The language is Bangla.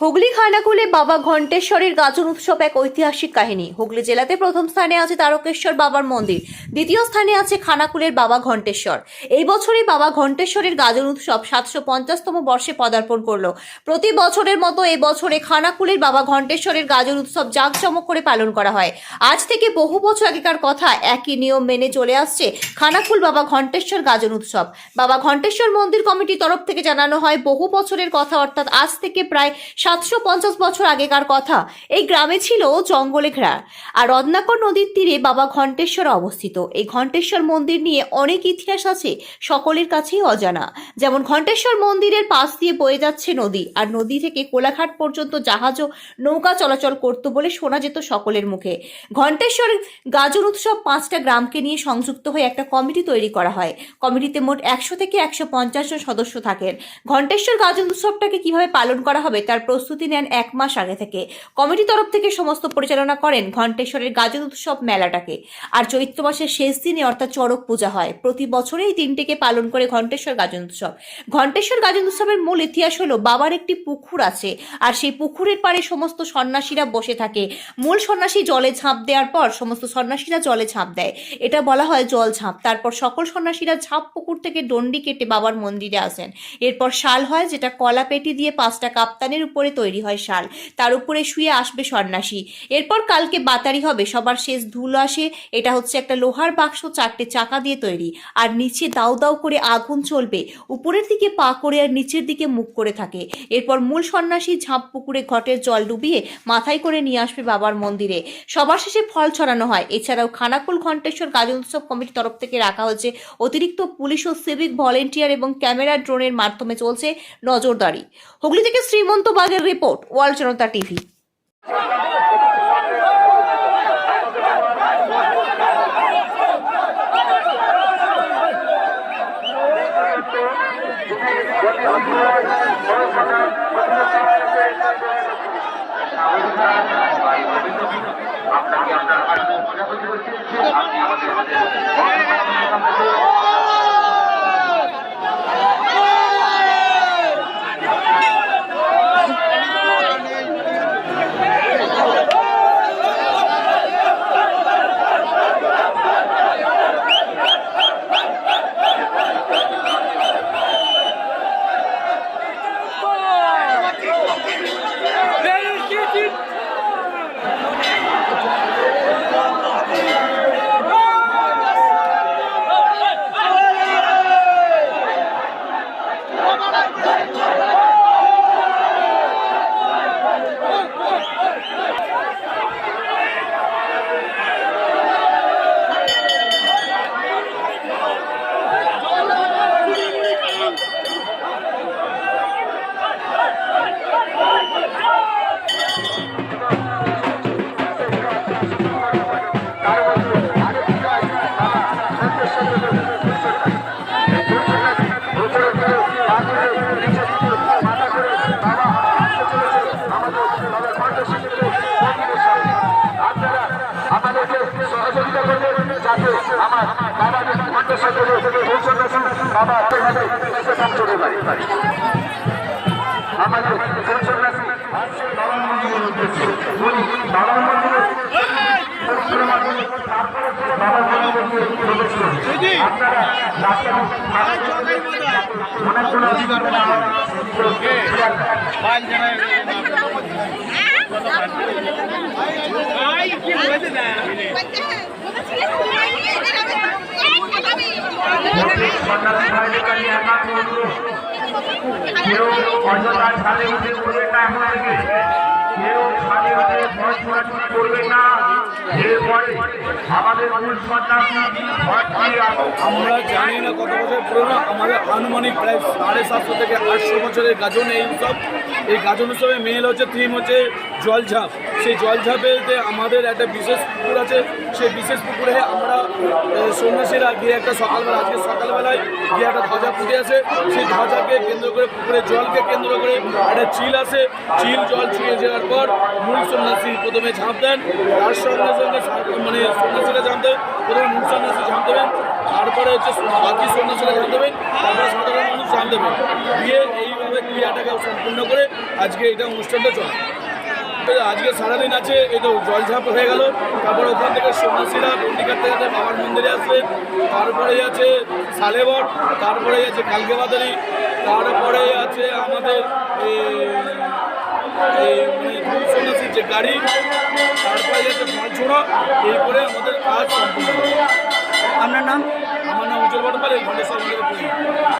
হুগলি খানাকুলে বাবা ঘণ্টেশ্বরের গাজন উৎসব এক ঐতিহাসিক কাহিনী। হুগলি জেলাতে প্রথম স্থানে আছে তারকেশ্বর বাবার মন্দির, দ্বিতীয় স্থানে আছে খানাকুলের বাবা ঘণ্টেশ্বর। এই বছরই বাবা ঘণ্টেশ্বরের গাজন উৎসব সাতশো পঞ্চাশতম বর্ষে পদার্পণ করল। প্রতি বছরের মতো এই বছরে খানাকুলের বাবা ঘণ্টেশ্বরের গাজন উৎসব জাঁকজমক করে পালন করা হয়। আজ থেকে বহু বছর আগেকার কথা, একই নিয়ম মেনে চলে আসছে খানাকুল বাবা ঘণ্টেশ্বর গাজন উৎসব। বাবা ঘণ্টেশ্বর মন্দির কমিটির তরফ থেকে জানানো হয়, বহু বছরের কথা, অর্থাৎ আজ থেকে প্রায় সাতশো পঞ্চাশ বছর আগেকার কথা। এই গ্রামে ছিল জঙ্গলে ঘেরা। আর রত্নাকর নদীর তীরে বাবা ঘণ্টেশ্বর অবস্থিত। এই ঘণ্টেশ্বর মন্দির নিয়ে অনেক ইতিহাস আছে সকলের কাছেই অজানা। যেমন ঘণ্টেশ্বর মন্দিরের পাশ দিয়ে বয়ে যাচ্ছে নদী, আর নদী থেকে কোলাঘাট পর্যন্ত জাহাজ ও নৌকা চলাচল করত বলে শোনা যেত সকলের মুখে। ঘণ্টেশ্বর গাজন উৎসব পাঁচটা গ্রামকে নিয়ে সংযুক্ত হয়ে একটা কমিটি তৈরি করা হয়। কমিটিতে মোট একশো থেকে একশো পঞ্চাশ জন সদস্য থাকেন। ঘণ্টেশ্বর গাজন উৎসবটাকে কীভাবে পালন করা হবে তার প্রস্তুতি নেন এক মাস আগে থেকে। কমিটি তরফ থেকে সমস্ত পরিচালনা করেন ঘণ্টেশ্বরের গাজন উৎসব মেলাটাকে। আর চৈত্র মাসের শেষ দিনে অর্থাৎ চড়ক পূজা হয়। প্রতি বছরে এই দিনটিকে পালন করে ঘণ্টেশ্বর গাজন উৎসব। ঘণ্টেশ্বর গাজন উৎসবের মূল ইতিহাস হলো, বাবার একটি পুকুর আছে। আর সেই পুকুরের পাড়ে সমস্ত সন্ন্যাসীরা বসে থাকে। মূল সন্ন্যাসী জলে ঝাঁপ দেওয়ার পর সমস্ত সন্ন্যাসীরা জলে ঝাঁপ দেয়। এটা বলা হয় জল ঝাঁপ। তারপর সকল সন্ন্যাসীরা ঝাঁপ পুকুর থেকে ডন্ডি কেটে বাবার মন্দিরে আসেন। এরপর শাল হয়, যেটা কলা পেটি দিয়ে পাঁচটা কাপ্তানের উপরে তৈরি হয় শাল। তার উপরে শুয়ে আসবে সন্ন্যাসী। এরপর কালকে বাতারি হবে, সবার শেষ ধুল আসে, এটা হচ্ছে একটা লোহার বাক্স, চারটে চাকা দিয়ে তৈরি। আর নিচে দাউ দাউ করে আগুন চলবে, উপরের দিকে পা করে আর নিচের দিকে মুখ করে থাকে। এরপর মূল সন্ন্যাসী ঝাঁপ পুকুরে ঘটের জল ডুবিয়ে মাথায় করে নিয়ে আসবে বাবার মন্দিরে। সবার শেষে ফল ছড়ানো হয়। এছাড়াও খানাকুল ঘণ্টেশ্বর গাজন উৎসব কমিটির তরফ থেকে রাখা হয়েছে অতিরিক্ত পুলিশ ও সিভিক ভলেন্টিয়ার এবং ক্যামেরা ড্রোনের মাধ্যমে চলছে নজরদারি। হুগলি থেকে শ্রীমন্ত বাগের রিপোর্ট ওয়ার্ল্ড জনতা টিভি আপনাকে যাতে আমার বাবাদের কণ্ঠের সাথে বাবা আপনাদের এসে পৌঁছতে পারি আমাদের বাবার মন্দিরের উদ্দেশ্যে উনি অযথা থেকে কেউ ছাদে উঠে ভয় ছোড়াছুড়ি করবেন না এরপরে আমাদের মূল সন্ন্যাসী ভট্টি আমরা জানি না কত বছর পুরোনো, আমাদের আনুমানিক প্রায় সাড়ে সাতশো থেকে আটশো বছরের গাজন এই উৎসব। এই গাজন উৎসবে মেল হচ্ছে থিম হচ্ছে জলঝাঁপ। সেই জলঝাঁপেতে আমাদের একটা বিশেষ পুকুর আছে। সেই বিশেষ পুকুরে আমরা সন্ন্যাসীরা গিয়ে একটা সকালবেলা, আজকে সকালবেলায় গিয়ে একটা ধ্বজা পুঁতে আছে সেই ধ্বজাকে কেন্দ্র করে পুকুরের জলকে কেন্দ্র করে একটা চিল আছে চিল, জল ছুঁয়ে যাওয়ার পর মূল সন্ন্যাসী প্রথমে ঝাঁপ দেন। তার সঙ্গে সঙ্গে মানে সন্ন্যাসীরা ঝাঁপ দেন। প্রথমে মূল সন্ন্যাসী ঝাঁপ দেবেন। তারপরে হচ্ছে বাকি সন্ন্যাসীরা ঝাঁপ দেবেন। তারপরে সাধারণ মানুষ ঝাঁপ দেবেন। দিয়ে এইভাবে ক্রিয়া ক্রিয়াটাকে সম্পূর্ণ করে আজকে এটা অনুষ্ঠানটা চলে। আজকে সারাদিন আছে এই তো জলঝাপ হয়ে গেল। তারপর ওখান থেকে সন্ন্যাসীরা পন্ডিকার থেকে বাবার মন্দিরে আসবে। তারপরে আছে সালেবর তারপরে আছে কালকে বাদারি তারপরে আছে আমাদের মানে সন্ন্যাসীর যে গাড়ি তারপরে আছে মালছোড়া এই করে আমাদের কাজ সম্পূর্ণ আপনার নাম? আমার নাম উজ্জ্বল বটপাল এই পুরী